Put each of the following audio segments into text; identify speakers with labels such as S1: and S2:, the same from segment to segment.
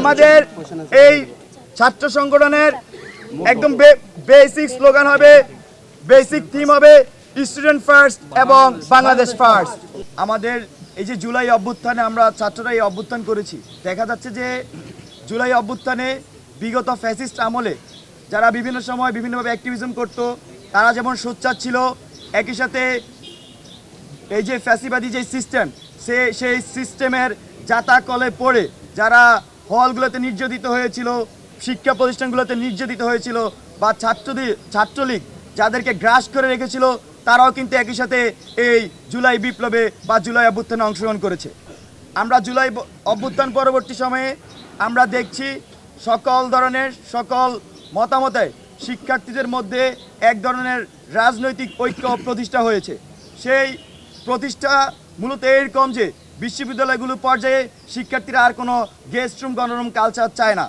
S1: আমাদের এই ছাত্র সংগঠনের একদম বেসিক স্লোগান হবে বেসিক থিম হবে স্টুডেন্ট ফার্স্ট এবং বাংলাদেশ ফার্স্ট
S2: আমাদের এই যে জুলাই অভ্যুত্থানে আমরা ছাত্ররা এই অভ্যুত্থান করেছি দেখা যাচ্ছে যে জুলাই অভ্যুত্থানে বিগত ফ্যাসিস্ট আমলে যারা বিভিন্ন সময় বিভিন্নভাবে অ্যাক্টিভিজম করত তারা যেমন সোচ্চার ছিল একই সাথে এই যে ফ্যাসিবাদী যে সিস্টেম সে সেই সিস্টেমের যাতা কলে পড়ে যারা হলগুলোতে নির্যাতিত হয়েছিল শিক্ষা প্রতিষ্ঠানগুলোতে নির্যাতিত হয়েছিল বা ছাত্রদের ছাত্রলীগ যাদেরকে গ্রাস করে রেখেছিল তারাও কিন্তু একই সাথে এই জুলাই বিপ্লবে বা জুলাই অভ্যুত্থানে অংশগ্রহণ করেছে আমরা জুলাই অভ্যুত্থান পরবর্তী সময়ে আমরা দেখছি সকল ধরনের সকল মতামতে শিক্ষার্থীদের মধ্যে এক ধরনের রাজনৈতিক ঐক্য প্রতিষ্ঠা হয়েছে সেই প্রতিষ্ঠা মূলত এরকম যে বিশ্ববিদ্যালয়গুলো পর্যায়ে শিক্ষার্থীরা আর কোনো গেস্ট রুম গণরুম কালচার চায় না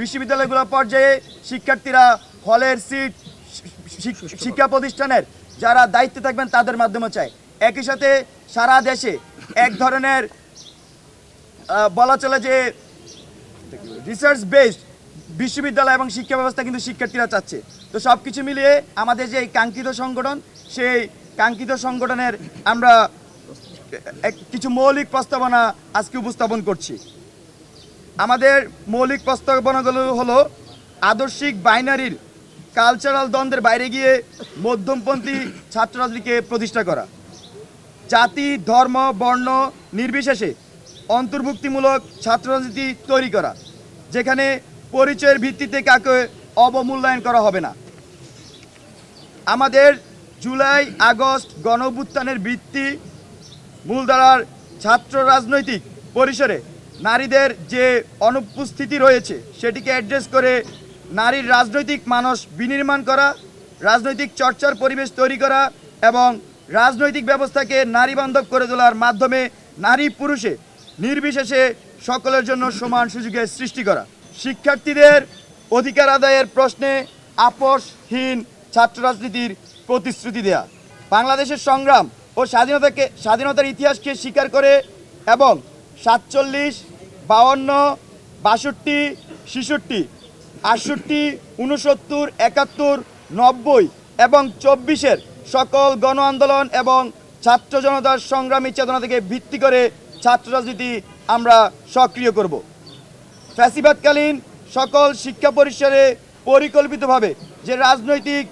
S2: বিশ্ববিদ্যালয়গুলো পর্যায়ে শিক্ষার্থীরা হলের সিট শিক্ষা প্রতিষ্ঠানের যারা দায়িত্বে থাকবেন তাদের মাধ্যমে চায় একই সাথে সারা দেশে এক ধরনের বলা চলে যে রিসার্চ বেসড বিশ্ববিদ্যালয় এবং শিক্ষা ব্যবস্থা কিন্তু শিক্ষার্থীরা চাচ্ছে তো সব কিছু মিলিয়ে আমাদের যে কাঙ্ক্ষিত সংগঠন সেই কাঙ্ক্ষিত সংগঠনের আমরা কিছু মৌলিক প্রস্তাবনা আজকে উপস্থাপন করছি আমাদের মৌলিক প্রস্তাবনাগুলো হলো আদর্শিক বাইনারির কালচারাল দ্বন্দ্বের বাইরে গিয়ে মধ্যমপন্থী ছাত্র রাজনীতিকে প্রতিষ্ঠা করা জাতি ধর্ম বর্ণ নির্বিশেষে অন্তর্ভুক্তিমূলক ছাত্র রাজনীতি তৈরি করা যেখানে পরিচয়ের ভিত্তিতে কাকে অবমূল্যায়ন করা হবে না আমাদের জুলাই আগস্ট গণভুত্থানের ভিত্তি মূলধারার ছাত্র রাজনৈতিক পরিসরে নারীদের যে অনুপস্থিতি রয়েছে সেটিকে অ্যাড্রেস করে নারীর রাজনৈতিক মানস বিনির্মাণ করা রাজনৈতিক চর্চার পরিবেশ তৈরি করা এবং রাজনৈতিক ব্যবস্থাকে নারী বান্ধব করে তোলার মাধ্যমে নারী পুরুষে নির্বিশেষে সকলের জন্য সমান সুযোগের সৃষ্টি করা শিক্ষার্থীদের অধিকার আদায়ের প্রশ্নে আপোষহীন ছাত্র রাজনীতির প্রতিশ্রুতি দেয়া বাংলাদেশের সংগ্রাম ও স্বাধীনতাকে স্বাধীনতার ইতিহাসকে স্বীকার করে এবং সাতচল্লিশ বাউন্ন বাষট্টি ছিষট্টি আটষট্টি উনসত্তর একাত্তর নব্বই এবং চব্বিশের সকল গণ আন্দোলন এবং ছাত্র জনতার সংগ্রামী চেতনা থেকে ভিত্তি করে ছাত্র রাজনীতি আমরা সক্রিয় করব ফ্যাসিবাদকালীন সকল শিক্ষা পরিসরে পরিকল্পিতভাবে যে রাজনৈতিক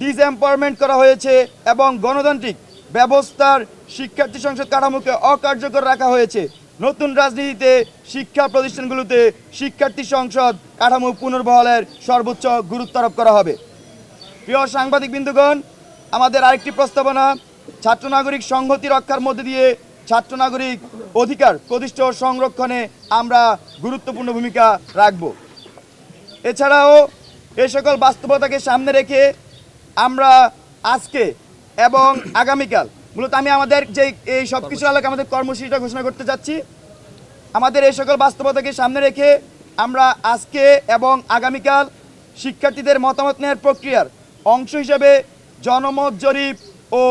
S2: ডিসএম্পাওয়ারমেন্ট করা হয়েছে এবং গণতান্ত্রিক ব্যবস্থার শিক্ষার্থী সংসদ কাঠামোকে অকার্যকর রাখা হয়েছে নতুন রাজনীতিতে শিক্ষা প্রতিষ্ঠানগুলোতে শিক্ষার্থী সংসদ কাঠামো পুনর্বহলের সর্বোচ্চ গুরুত্ব আরোপ করা হবে প্রিয় সাংবাদিক বিন্দুগণ আমাদের আরেকটি প্রস্তাবনা ছাত্র নাগরিক সংহতি রক্ষার মধ্যে দিয়ে ছাত্র নাগরিক অধিকার প্রতিষ্ঠা সংরক্ষণে আমরা গুরুত্বপূর্ণ ভূমিকা রাখব এছাড়াও এ সকল বাস্তবতাকে সামনে রেখে আমরা আজকে এবং আগামীকাল মূলত আমি আমাদের যে এই সব কিছু আলোকে আমাদের কর্মসূচিটা ঘোষণা করতে যাচ্ছি আমাদের এই সকল বাস্তবতাকে সামনে রেখে আমরা আজকে এবং আগামীকাল শিক্ষার্থীদের মতামত নেওয়ার প্রক্রিয়ার অংশ হিসেবে জনমত জরিপ ও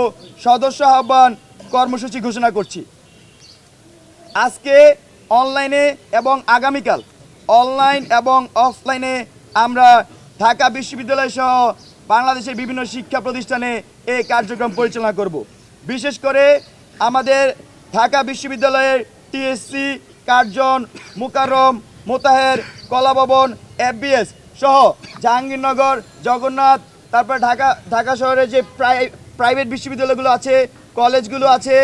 S2: সদস্য আহ্বান কর্মসূচি ঘোষণা করছি আজকে অনলাইনে এবং আগামীকাল অনলাইন এবং অফলাইনে আমরা ঢাকা বিশ্ববিদ্যালয় সহ বাংলাদেশের বিভিন্ন শিক্ষা প্রতিষ্ঠানে এই কার্যক্রম পরিচালনা করব বিশেষ করে আমাদের ঢাকা বিশ্ববিদ্যালয়ের TSC Curzon Mokarram Motaher Kalabhaban FBS সহ জাহাঙ্গীরনগর জগন্নাথ তারপরে ঢাকা ঢাকা শহরে যে প্রাইভেট বিশ্ববিদ্যালয়গুলো আছে কলেজগুলো আছে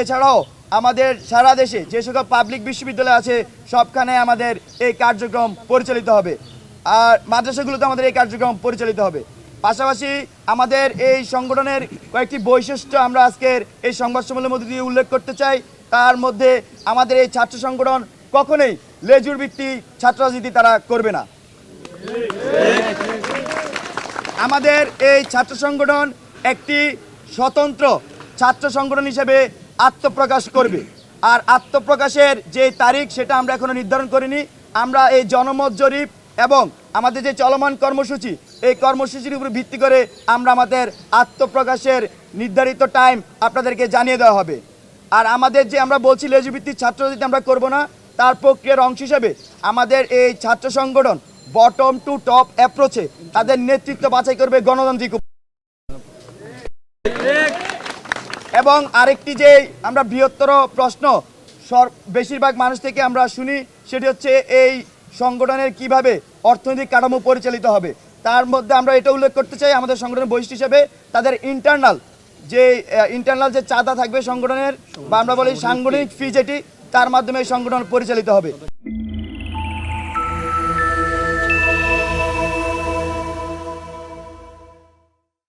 S2: এছাড়াও আমাদের সারা দেশে যে সকল পাবলিক বিশ্ববিদ্যালয় আছে সবখানে আমাদের এই কার্যক্রম পরিচালিত হবে আর মাদ্রাসাগুলোতে আমাদের এই কার্যক্রম পরিচালিত হবে পাশাপাশি আমাদের এই সংগঠনের কয়েকটি বৈশিষ্ট্য আমরা আজকের এই সংবাদ সম্মেলনের মধ্যে দিয়ে উল্লেখ করতে চাই তার মধ্যে আমাদের এই ছাত্র সংগঠন কখনোই লেজুর ভিত্তি ছাত্র রাজনীতি তারা করবে না আমাদের এই ছাত্র সংগঠন একটি স্বতন্ত্র ছাত্র সংগঠন হিসেবে আত্মপ্রকাশ করবে আর আত্মপ্রকাশের যে তারিখ সেটা আমরা এখনো নির্ধারণ করিনি আমরা এই জনমত জরিপ এবং আমাদের যে চলমান কর্মসূচি এই কর্মসূচির উপর ভিত্তি করে আমরা আমাদের আত্মপ্রকাশের নির্ধারিত টাইম আপনাদেরকে জানিয়ে দেওয়া হবে আর আমাদের যে আমরা বলছি লেজুভিত্তিক যদি আমরা করব না তার প্রক্রিয়ার অংশ হিসেবে আমাদের এই ছাত্র সংগঠন বটম টু টপ অ্যাপ্রোচে তাদের নেতৃত্ব বাছাই করবে গণতান্ত্রিক এবং আরেকটি যে আমরা বৃহত্তর প্রশ্ন সর বেশিরভাগ মানুষ থেকে আমরা শুনি সেটি হচ্ছে এই সংগঠনের কিভাবে অর্থনৈতিক কাঠামো পরিচালিত হবে তার মধ্যে আমরা এটা উল্লেখ করতে চাই আমাদের সংগঠনের বৈশিষ্ট্য হিসেবে তাদের ইন্টারনাল যে ইন্টারনাল যে চাঁদা থাকবে সংগঠনের বা আমরা বলি সাংগঠনিক ফি যেটি তার মাধ্যমে সংগঠন পরিচালিত হবে